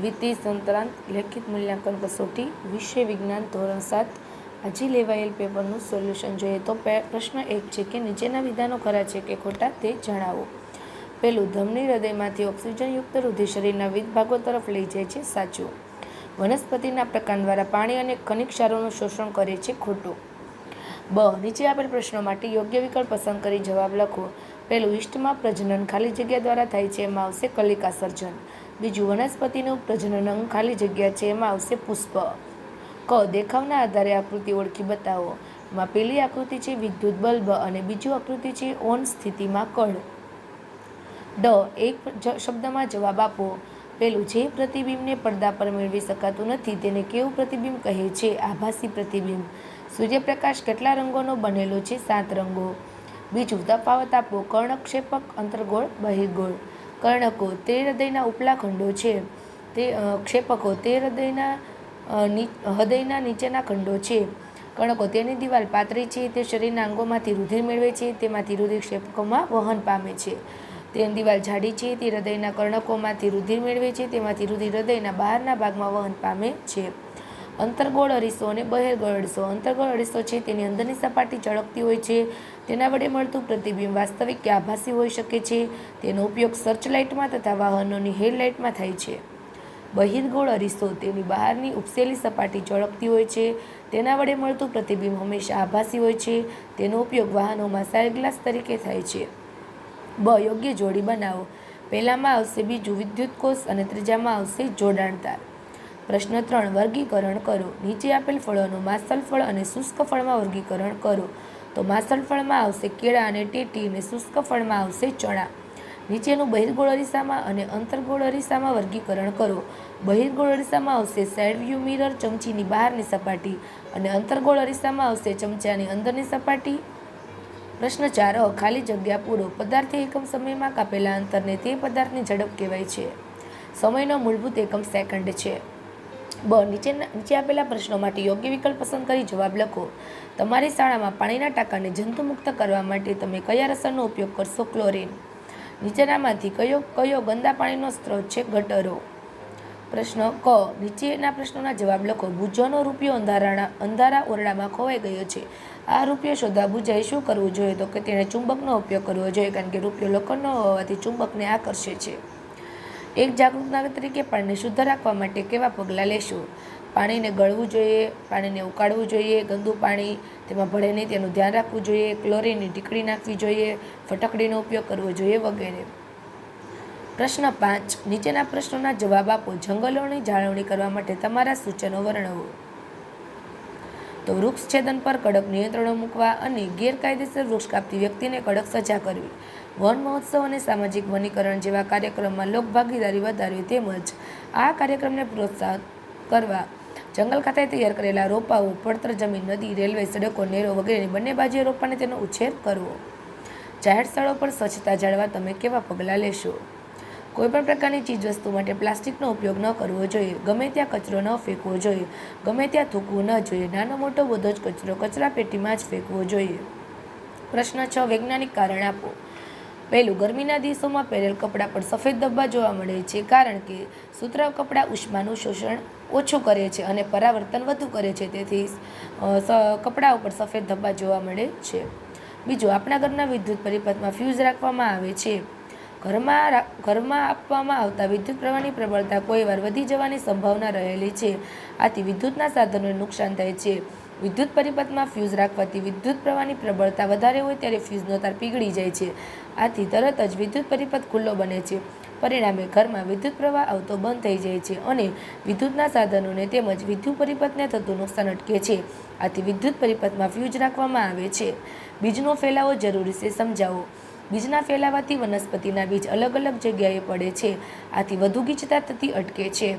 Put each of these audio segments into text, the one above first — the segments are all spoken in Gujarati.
દ્વિતીય સંતરાંત, લેખિત મૂલ્યાંકન કસોટી, વિષય વિજ્ઞાન ધોરણ સાત. હજી લેવાયેલ પેપરનું સોલ્યુશન જોઈએ તો પ્રશ્ન એક છે કે નીચેના વિધાનો ખરા છે કે ખોટા તે જણાવો. પહેલું, ધમની હૃદયમાંથી ઓક્સિજનયુક્ત રુધિર શરીરના વિવિધ ભાગો તરફ લઈ જાય છે, સાચું. વનસ્પતિના પ્રકાર દ્વારા પાણી અને ખનિક ક્ષારોનું શોષણ કરે છે, ખોટું. બ, નીચે આપેલ પ્રશ્નો માટે યોગ્ય વિકલ્પ પસંદ કરી જવાબ લખો. પહેલું ઇષ્ટમાં પ્રજનન ખાલી જગ્યા દ્વારા થાય છે, એમાં આવશે કલિકા સર્જન બીજું વનસ્પતિનું પ્રજનન અંગ ખાલી જગ્યા છે, એમાં આવશે પુષ્પ. ક, દેખાવના આધારે આકૃતિ ઓળખી બતાવો. એમાં પેલી આકૃતિ છે વિદ્યુત બલ્બ અને બીજું આકૃતિ છે ઓન સ્થિતિમાં કળ ડ, એક શબ્દમાં જવાબ આપો. પેલું જે પ્રતિબિંબને પડદા પર મેળવી શકાતું નથી, તેને કેવું પ્રતિબિંબ કહે છે? આભાસી પ્રતિબિંબ. સૂર્યપ્રકાશ કેટલા રંગોનો બનેલો છે? સાત રંગો. બીજું તફાવત આપો. કર્ણક્ષેપક અંતર્ગોળ, બહિર્ગોળ. કર્ણકો તે હૃદયના ઉપલા ખંડો છે. તે ક્ષેપકો તે હૃદયના હૃદયના નીચેના ખંડો છે. કણકો તેની દિવાલ પાતળી છે, તે શરીરના અંગોમાંથી રુધિર મેળવે છે, તેમાંથી રુધિર ક્ષેપકોમાં વહન પામે છે. તેની દિવાલ જાડી છે, તે હૃદયના કર્ણકોમાંથી રુધિર મેળવે છે, તેમાંથી રુધિર હૃદયના બહારના ભાગમાં વહન પામે છે. અંતર્ગોળ અરીસો અને બહેરગોળ અરીસો. અંતર્ગોળ અરીસો છે, તેની અંદરની સપાટી ચળકતી હોય છે. તેના વડે મળતું પ્રતિબિંબ વાસ્તવિક કે આભાસી હોઈ શકે છે. તેનો ઉપયોગ સર્ચલાઇટમાં તથા વાહનોની હેડલાઇટમાં થાય છે. બહિર્ગોળ અરીસો તેની બહારની ઉપસેલી સપાટી ચળકતી હોય છે. તેના વડે મળતું પ્રતિબિંબ હંમેશા આભાસી હોય છે. તેનો ઉપયોગ વાહનોમાં સાયગ્લાસ ગ્લાસ તરીકે થાય છે. બ, યોગ્ય જોડી બનાવો. પહેલામાં આવશે બીજું વિદ્યુત કોષ અને ત્રીજામાં આવશે જોડાણ તાર. પ્રશ્ન ત્રણ, વર્ગીકરણ કરો. નીચે આપેલ ફળોનું માસલ ફળ અને શુષ્ક ફળમાં વર્ગીકરણ કરો. તો માસલ ફળમાં આવશે કેળા અને ટેટી અને શુષ્ક ફળમાં આવશે ચણા. નીચેનું બહિર્ગોળ અરીસામાં અને અંતર્ગોળ અરીસામાં વર્ગીકરણ કરો. બહિર્ગોળ અરીસામાં આવશે સાઇડ વ્યૂ મિરર, ચમચીની બહારની સપાટી અને અંતર્ગોળ અરીસામાં આવશે ચમચાની અંદરની સપાટી. પ્રશ્ન ચાર ખાલી જગ્યા પૂરો. પદાર્થ એકમ સમયમાં કાપેલા અંતરને તે પદાર્થની ઝડપ કહેવાય છે. સમયનો મૂળભૂત એકમ સેકન્ડ છે. બ, નીચે નીચે આપેલા પ્રશ્નો માટે યોગ્ય વિકલ્પ પસંદ કરી જવાબ લખો. તમારી શાળામાં પાણીના ટાંકાને જંતુમુક્ત કરવા માટે તમે કયા રસાયણનો ઉપયોગ કરશો? ક્લોરીન. નીચેનામાંથી કયો કયો ગંદા પાણીનો સ્ત્રોત છે? ગટરો. પ્રશ્ન ક, નીચેના પ્રશ્નોના જવાબ લખો. ભૂજોનો રૂપિયો અંધારાના અંધારા ઓરડામાં ખોવાઈ ગયો છે. આ રૂપિયો શોધવા બુજાએ શું કરવું જોઈએ? તો કે તેણે ચુંબકનો ઉપયોગ કરવો જોઈએ, કારણ કે રૂપિયો લોખંડનો હોવાથી ચુંબકને આકર્ષે છે. એક જાગૃત નાગરિક તરીકે પાણીને શુદ્ધ રાખવા માટે કેવા પગલાં લેશો? પાણીને ગળવું જોઈએ, પાણીને ઉકાળવું જોઈએ, ગંદુ પાણી તેમાં ભળે નહીં તેનું ધ્યાન રાખવું જોઈએ, ક્લોરીનની ટીકડી નાખવી જોઈએ, ફટકડીનો ઉપયોગ કરવો જોઈએ વગેરે. પ્રશ્ન પાંચ. નીચેના પ્રશ્નોના જવાબ આપો. જંગલોની જાળવણી કરવા માટે તમારા સૂચનો વર્ણવો. તો વૃક્ષ છેદન પર કડક નિયંત્રણો મૂકવા અને ગેરકાયદેસર વૃક્ષ કાપતી વ્યક્તિને કડક સજા કરવી. વન મહોત્સવ અને સામાજિક વનીકરણ જેવા કાર્યક્રમમાં લોકભાગીદારી વધારવી તેમજ આ કાર્યક્રમને પ્રોત્સાહન કરવા, જંગલ ખાતે તૈયાર કરેલા રોપાઓ, પડતર જમીન, નદી, રેલવે, સડકો, નેરો વગેરેની બંને બાજુએ રોપાને તેનો ઉછેર કરવો. જાહેર સ્થળો પર સ્વચ્છતા જાળવા તમે કેવા પગલાં લેશો? કોઈપણ પ્રકારની ચીજવસ્તુ માટે પ્લાસ્ટિકનો ઉપયોગ ન કરવો જોઈએ. ગમે ત્યાં કચરો ન ફેંકવો જોઈએ. ગમે ત્યાં થૂકવું ન જોઈએ. નાનો મોટો બધો જ કચરો કચરા પેટીમાં જ ફેંકવો જોઈએ. પ્રશ્ન છ, વૈજ્ઞાનિક કારણ આપો. પહેલું, ગરમીના દિવસોમાં પહેરેલ કપડાં પર સફેદ ધબ્બા જોવા મળે છે કારણ કે સુતરાઉ કપડાં ઉષ્માનું શોષણ ઓછું કરે છે અને પરાવર્તન વધુ કરે છે. તેથી કપડાં ઉપર સફેદ ધબ્બા જોવા મળે છે. બીજું, આપણા ઘરના વિદ્યુત પરિપથમાં ફ્યુઝ રાખવામાં આવે છે. ઘરમાં ઘરમાં આપવામાં આવતા વિદ્યુત પ્રવાહની પ્રબળતા કોઈવાર વધી જવાની સંભાવના રહેલી છે. આથી વિદ્યુતના સાધનોને નુકસાન થાય છે. વિદ્યુત પરિપથમાં ફ્યુઝ રાખવાથી વિદ્યુત પ્રવાહની પ્રબળતા વધારે હોય ત્યારે ફ્યુઝનો તાર પીગળી જાય છે. આથી તરત જ વિદ્યુત પરિપથ ખુલ્લો બને છે. પરિણામે ઘરમાં વિદ્યુત પ્રવાહ આવતો બંધ થઈ જાય છે અને વિદ્યુતના સાધનોને તેમજ વિદ્યુત પરિપથને થતું નુકસાન અટકે છે. આથી વિદ્યુત પરિપથમાં ફ્યુઝ રાખવામાં આવે છે. બીજનો ફેલાવો જરૂરી છે સમજાવો. બીજના ફેલાવાથી વનસ્પતિના બીજ અલગ અલગ જગ્યાએ પડે છે. આથી વધુ ગીચતા થતી અટકે છે.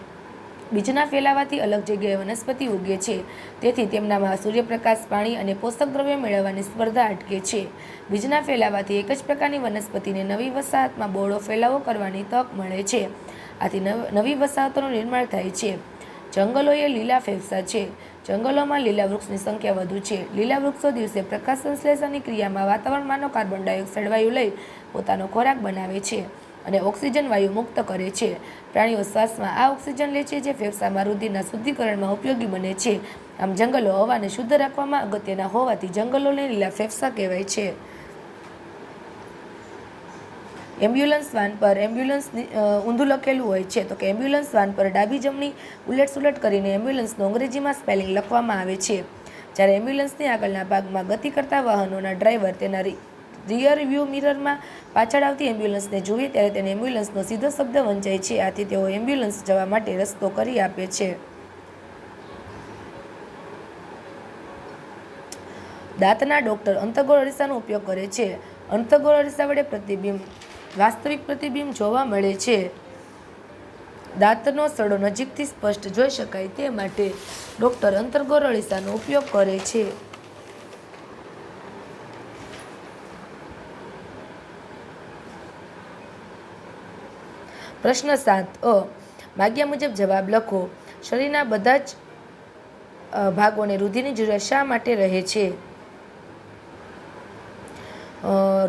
બીજના ફેલાવાથી અલગ જગ્યાએ વનસ્પતિ ઉગે છે. તેથી તેમનામાં સૂર્યપ્રકાશ, પાણી અને પોષક દ્રવ્ય મેળવવાની સ્પર્ધા અટકે છે. બીજના ફેલાવાથી એક જ પ્રકારની વનસ્પતિને નવી વસાહતમાં બોળો ફેલાવો કરવાની તક મળે છે. આથી નવ- નવી વસાહતોનું નિર્માણ થાય છે. જંગલોએ લીલા ફેફસા છે. જંગલોમાં લીલા વૃક્ષની સંખ્યા વધુ છે. લીલા વૃક્ષો દિવસે પ્રકાશ સંશ્લેષણની ક્રિયામાં વાતાવરણમાંનો કાર્બન ડાયોક્સાઇડ વાયુ લઈ પોતાનો ખોરાક બનાવે છે અને ઓક્સિજન વાયુ મુક્ત કરે છે. પ્રાણીઓ શ્વાસમાં આ ઓક્સિજન લે છે જે ફેફસામાં રુધિરના શુદ્ધિકરણમાં ઉપયોગી બને છે. આમ જંગલો હવાને શુદ્ધ રાખવામાં અગત્યના હોવાથી જંગલોને લીલા ફેફસા કહેવાય છે. એમ્બ્યુલન્સ વાન પર એમ્બ્યુલન્સ ઊંધું લખેલું હોય છે. તો કે એમ્બ્યુલન્સ વાન પર ડાબી જમણી ઉલટ સુલટ કરીને એમ્બ્યુલન્સનું અંગ્રેજીમાં સ્પેલિંગ લખવામાં આવે છે. જ્યારે એમ્બ્યુલન્સની આગળના ભાગમાં ગતિ કરતા વાહનોના ડ્રાઈવર તેના રિયર વ્યૂ મિરરમાં પાછળ આવતી એમ્બ્યુલન્સને જોઈએ ત્યારે તેને એમ્બ્યુલન્સનો સીધો શબ્દ વંચાય છે. આથી તેઓ એમ્બ્યુલન્સ જવા માટે રસ્તો કરી આપે છે. દાંતના ડોક્ટર અંતગોળ અરીસાનો ઉપયોગ કરે છે. અંતગોળ અરીસા વડે પ્રતિબિંબ વાસ્તવિક પ્રતિબિંબ જોવા મળે છે. દાંતનો સડો નજીકથી સ્પષ્ટ જોઈ શકાય તે માટે ડૉક્ટર અંતરગોરળીસાનો ઉપયોગ કરે છે. પ્રશ્ન સાત અ માગ્યા મુજબ જવાબ લખો. શરીરના બધા જ ભાગોને રુધિરની જરૂરિયાત શા માટે રહે છે? અ,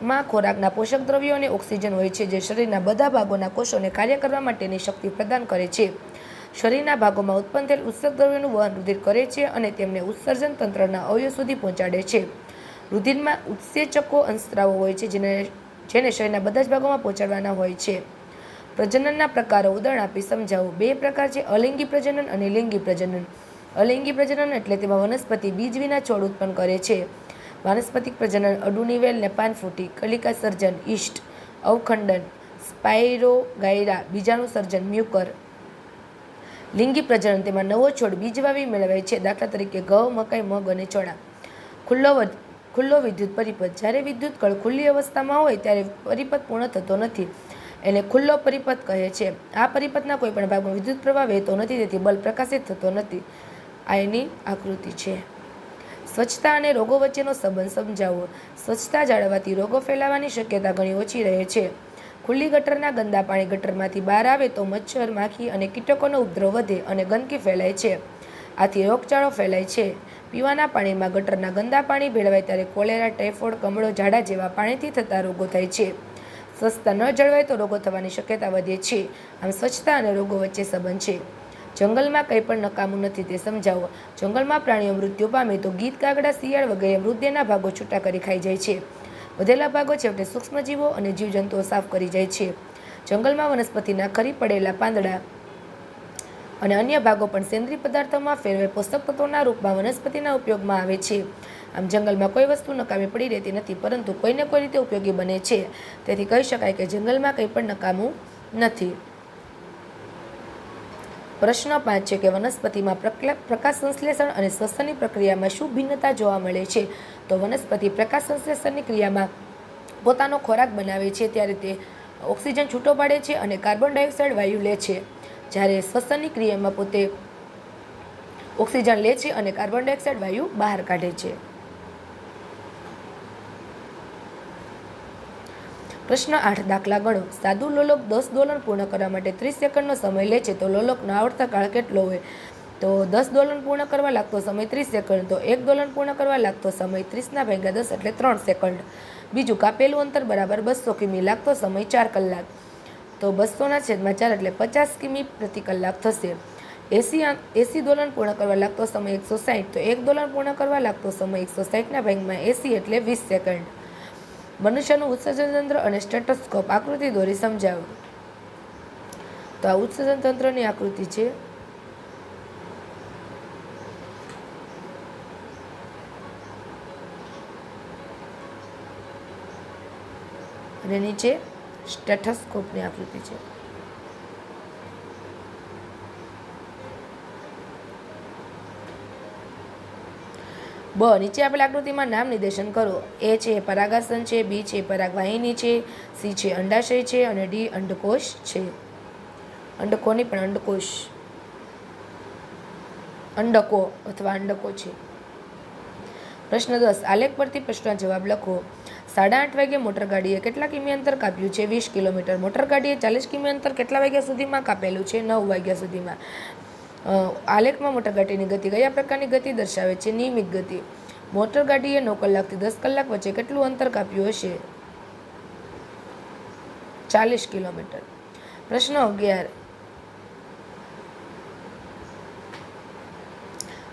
રુધિરમાં ખોરાકના પોષક દ્રવ્યો અને ઓક્સિજન હોય છે જે શરીરના બધા ભાગોના કોષોને કાર્ય કરવા માટેની શક્તિ પ્રદાન કરે છે. શરીરના ભાગોમાં ઉત્પન્ન થયેલ ઉત્સર્ગ દ્રવ્યોનું વહન રુધિર કરે છે અને તેમને ઉત્સર્જન તંત્રના અવયવ સુધી પહોંચાડે છે. રુધિરમાં ઉત્સેચકો અંશસ્રાવો હોય છે જેને જેને શરીરના બધા જ ભાગોમાં પહોંચાડવાના હોય છે. પ્રજનનના પ્રકારો ઉદાહરણ આપી સમજાવો. બે પ્રકાર છે, અલિંગી પ્રજનન અને લિંગી પ્રજનન. અલિંગી પ્રજનન એટલે તેમાં વનસ્પતિ બીજ વિના છોડ ઉત્પન્ન કરે છે. વાનસ્પતિક પ્રજનન અડુની વેલ ને પાનફૂટી કલિકા સર્જન, ઈષ્ટ, અવખંડન સ્પાઇરોગાયરા બીજાનું સર્જન, મ્યુકર. લિંગી પ્રજનન, તેમાં નવો છોડ બીજ વાવી મેળવાય છે. દાખલા તરીકે ઘઉં, મકાઈ, મગ અને ચોળા. ખુલ્લો વધ- ખુલ્લો વિદ્યુત પરિપથ. જ્યારે વિદ્યુત કળ ખુલ્લી અવસ્થામાં હોય, ત્યારે પરિપથ પૂર્ણ થતો નથી. એને ખુલ્લો પરિપથ કહે છે. આ પરિપથના કોઈપણ ભાગમાં વિદ્યુત પ્રવાહ વહેતો નથી, તેથી બલ્બ પ્રકાશિત થતો નથી. આ એની આકૃતિ છે. સ્વચ્છતા અને રોગો વચ્ચેનો સંબંધ સમજાવો સ્વચ્છતા જાળવવાથી રોગો ફેલાવાની શક્યતા ઘણી ઓછી રહે છે. ખુલ્લી ગટરના ગંદા પાણી ગટરમાંથી બહાર આવે તો મચ્છર, માખી અને કીટકોનો ઉપદ્રવ વધે અને ગંદકી ફેલાય છે. આથી રોગચાળો ફેલાય છે. પીવાના પાણીમાં ગટરના ગંદા પાણી ભેળવાય ત્યારે કોલેરા ટાઇફોઇડ કમળો, ઝાડા જેવા પાણીથી થતા રોગો થાય છે. સ્વચ્છતા ન જળવાય તો રોગો થવાની શક્યતા વધે છે. આમ સ્વચ્છતા અને રોગો વચ્ચે સંબંધ છે. જંગલમાં કંઈ પણ નકામું નથી તે સમજાવો. જંગલમાં પ્રાણીઓ મૃત્યુ પામે તો ગીત, કાગડા, શિયાળ વગેરે મૃતદેહના ભાગો છૂટા કરી ખાઈ જાય છે. વધેલા ભાગો છેવટે સૂક્ષ્મજીવો અને જીવજંતુઓ સાફ કરી જાય છે. જંગલમાં વનસ્પતિના ખરી પડેલા પાંદડા અને અન્ય ભાગો પણ સેન્દ્રીય પદાર્થોમાં ફેરવે પોષક તત્વોના રૂપમાં વનસ્પતિના ઉપયોગમાં આવે છે. આમ જંગલમાં કોઈ વસ્તુ નકામી પડી રહેતી નથી, પરંતુ કોઈને કોઈ રીતે ઉપયોગી બને છે. તેથી કહી શકાય કે જંગલમાં કંઈ પણ નકામું નથી. પ્રશ્ન પાંચ છે કે વનસ્પતિમાં પ્રકાશ સંશ્લેષણ અને શ્વસનની પ્રક્રિયામાં શું ભિન્નતા જોવા મળે છે? તો વનસ્પતિ પ્રકાશ સંશ્લેષણની ક્રિયામાં પોતાનો ખોરાક બનાવે છે, ત્યારે તે ઓક્સિજન છૂટો પાડે છે અને કાર્બન ડાયોક્સાઇડ વાયુ લે છે. જ્યારે શ્વસનની ક્રિયામાં પોતે ઓક્સિજન લે છે અને કાર્બન ડાયોક્સાઇડ વાયુ બહાર કાઢે છે. પ્રશ્ન આઠ, દાખલા ગણો. સાદું લોલોક દસ દોલન પૂર્ણ કરવા માટે ત્રીસ સેકન્ડનો સમય લે છે, તો લોલોકનો આવડતા કાળ કેટલો હોય? તો દસ દોલન પૂર્ણ કરવા લાગતો સમય ત્રીસ સેકન્ડ, તો એક દોલન પૂર્ણ કરવા લાગતો સમય ત્રીસના ભાગ્યા દસ એટલે ત્રણ સેકન્ડ. બીજું, કાપેલું અંતર બરાબર બસો કિમી, લાગતો સમય ચાર કલાક. તો બસોના છેદમાં ચાર એટલે પચાસ કિમી પ્રતિ કલાક થશે. એસી એસી દોલન પૂર્ણ કરવા લાગતો સમય એકસો સાઠ તો એક દોલન પૂર્ણ કરવા લાગતો સમય એકસો સાઠના ભાગમાં એસી એટલે વીસ સેકન્ડ. મનુષ્યનું ઉત્સર્જન તંત્ર અને સ્ટેટસ્કોપ આકૃતિ દોરી સમજાવો તો આ ઉત્સર્જન તંત્રની આકૃતિ છે. અને નીચે સ્ટેટસ્કોપની આકૃતિ છે. બ, નીચે આપેલ આકૃતિમાં નામ નિર્દેશન કરો. એ છે પરાગાસન છે, બી છે પરાગવાહિની છે, સી છે અંડાશય છે અને ડી અંડકોશ છે. અંડકોની પણ અંડકોશ અંડકો અથવા અંડકો છે. પ્રશ્ન દસ, આલેખ પરથી પ્રશ્નનો જવાબ લખો. સાડા આઠ વાગે મોટર ગાડીએ કેટલા કિમી અંતર કાપ્યું છે? વીસ કિલોમીટર. મોટરગાડીએ ચાલીસ કિમી અંતર કેટલા વાગ્યા સુધીમાં કાપેલું છે? નવ વાગ્યા સુધીમાં. આલેખમાં મોટરગાડીની ગતિ કયા પ્રકારની ગતિ દર્શાવે છે? નિયમિત ગતિ. મોટરગાડીએ નવ કલાકથી દસ કલાક વચ્ચે કેટલું અંતર કાપ્યું હશે? ચાલીસ કિલોમીટર. પ્રશ્ન અગિયાર.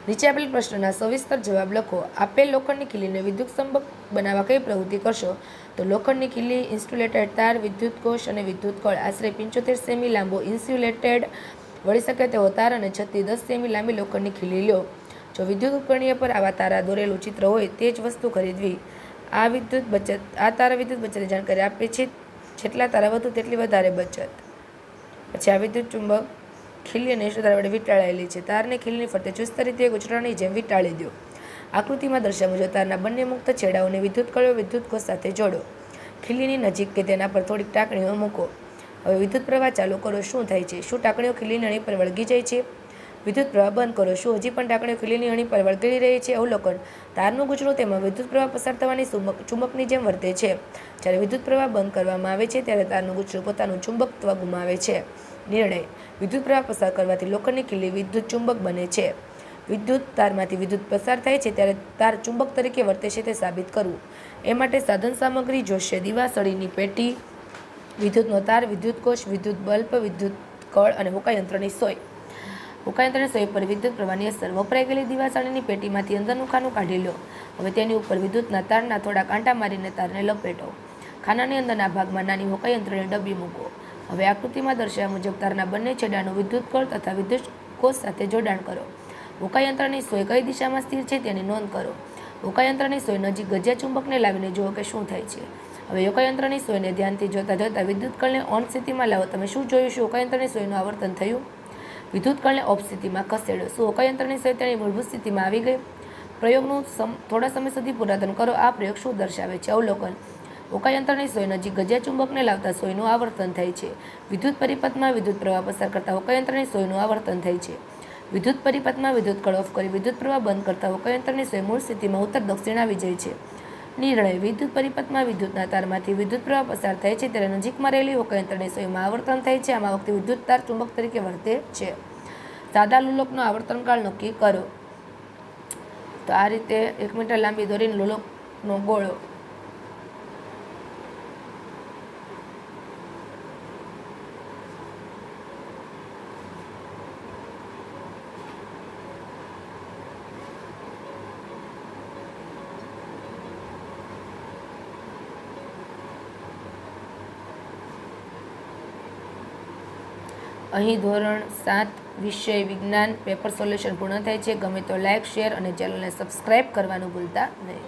નીચે આપેલ પ્રશ્નના સવિસ્તર જવાબ લખો. આપેલ લોખંડની ખીલીને વિદ્યુત સ્તંભક બનાવવા કઈ પ્રવૃત્તિ કરશો? તો લોખંડની ખીલી, ઇન્સ્યુલેટેડ તાર, વિદ્યુત કોષ અને વિદ્યુત કળ આશરે પંચોતેર સેમી લાંબો ઇન્સ્યુલેટેડ વળી શકે તેવો તાર અને છથી દસ સેમી લાંબી લોખંડની ખીલી લો જો વિદ્યુત ઉપકરણીય પર આવા તારા દોરેલું ચિત્ર હોય તે જ વસ્તુ ખરીદવી. આ વિદ્યુત બચત, આ તારા વિદ્યુત બચતની જાણકારી આપે છે, જેટલા તારા વધુ તેટલી વધારે બચત. પછી આ વિદ્યુત ચુંબક ખીલી અને ઇષ્ટતાર વડે વીંટાળાયેલી છે. તારને ખીલીની ફરતે ચુસ્ત રીતે ગુચરાની જેમ વીંટાળી દો. આકૃતિમાં દર્શાવ્યા મુજબ તારના બંને મુક્ત છેડાઓને વિદ્યુત કળો, વિદ્યુત કોષ સાથે જોડો. ખીલીની નજીક કે તેના પર થોડીક ટાંકણીઓ મૂકો. હવે વિદ્યુત પ્રવાહ ચાલુ કરો, શું થાય છે? શું ટાંકણીઓ ખીલીની અણી પર વળગી જાય છે? વિદ્યુત પ્રવાહ બંધ કરો, શું હજી પણ ટાંકણીઓ ખીલીની અણી પર વળગી રહી છે? અવલોકન. તારનું ગુજરું તેમાં વિદ્યુત પ્રવાહ પસાર થવાની ચુંબક ચુંબકની જેમ વર્તે છે. જ્યારે વિદ્યુત પ્રવાહ બંધ કરવામાં આવે છે, ત્યારે તારનું ગુજરું પોતાનું ચુંબકત્વ ગુમાવે છે. નિર્ણય. વિદ્યુત પ્રવાહ પસાર કરવાથી લોખંડની ખીલી વિદ્યુત ચુંબક બને છે. વિદ્યુત તારમાંથી વિદ્યુત પસાર થાય છે, ત્યારે તાર ચુંબક તરીકે વર્તે છે તે સાબિત કરવું. એ માટે સાધન સામગ્રી જોશે. દીવાસળીની પેટી વિદ્યુતનો તાર વિદ્યુત કોષ વિદ્યુત બલ્બ વિદ્યુત કળ અને હોકાયંત્રની સોય. હોકાયંત્રની સોય પર વિદ્યુત પ્રવાહની અસર વપરાઈ ગયેલી દીવાસળીની પેટીમાંથી અંદરનું ખાનું કાઢી લો. હવે તેની ઉપર વિદ્યુતના તારના થોડા કાંટા મારીને તારને લપેટો. ખાનાની અંદરના ભાગમાં નાની હોકાયંત્રની ડબ્બી મૂકો. હવે આકૃતિમાં દર્શાવ્યા મુજબ તારના બંને છેડાનું વિદ્યુત કળ તથા વિદ્યુત કોષ સાથે જોડાણ કરો. હોકાયંત્રની સોય કઈ દિશામાં સ્થિર છે તેની નોંધ કરો. હોકાયંત્રની સોય નજીક ગજિયા ચુંબકને લાવીને જુઓ કે શું થાય છે. હવે યોગાયંત્રની સોયને ધ્યાનથી જોતા જોતાં વિદ્યુત કળને ઓન સ્થિતિમાં લાવો. તમે શું જોયું શું યોગાયંત્રની સોયનું આવર્તન થયું? વિદ્યુત કળને ઓફ સ્થિતિમાં ખસેડો. શું યોગાયંત્રની સોય તેની મૂળભૂત સ્થિતિમાં આવી ગઈ? પ્રયોગનું થોડા સમય સુધી પુરાતન કરો. આ પ્રયોગ શું દર્શાવે છે? અવલોકન. હોકાયંત્રની સોય નજીક ગજિયા ચુંબકને લાવતા સોયનું આવર્તન થાય છે. વિદ્યુત પરિપથમાં વિદ્યુત પ્રવાહ પસાર કરતા હોકાયંત્રની સોયનું આવર્તન થાય છે. વિદ્યુત પરિપથમાં વિદ્યુત કળ ઓફ કરી વિદ્યુત પ્રવાહ બંધ કરતા હોકાયંત્રની સોય મૂળ સ્થિતિમાં ઉત્તર દક્ષિણ આવી જાય છે. નિર્ણય વિદ્યુત પરિપથમાં વિદ્યુતના તારમાંથી વિદ્યુત પ્રવાહ પસાર થાય છે ત્યારે નજીકમાં રહેલી હોકાયંત્રની સોયમાં આવર્તન થાય છે. આમાં વખતે વિદ્યુત તાર ચુંબક તરીકે વર્તે છે. સાદા લુલોકનો આવર્તનકાળ નક્કી કરો. તો આ રીતે એક મીટર લાંબી દોરીને લુલોકનો ગોળો અહીં ધોરણ સાત વિષય વિજ્ઞાન પેપર સોલ્યુશન પૂર્ણ થાય છે. ગમે તો લાઇક શેર અને ચેનલને સબસ્ક્રાઈબ કરવાનું ભૂલતા નહીં.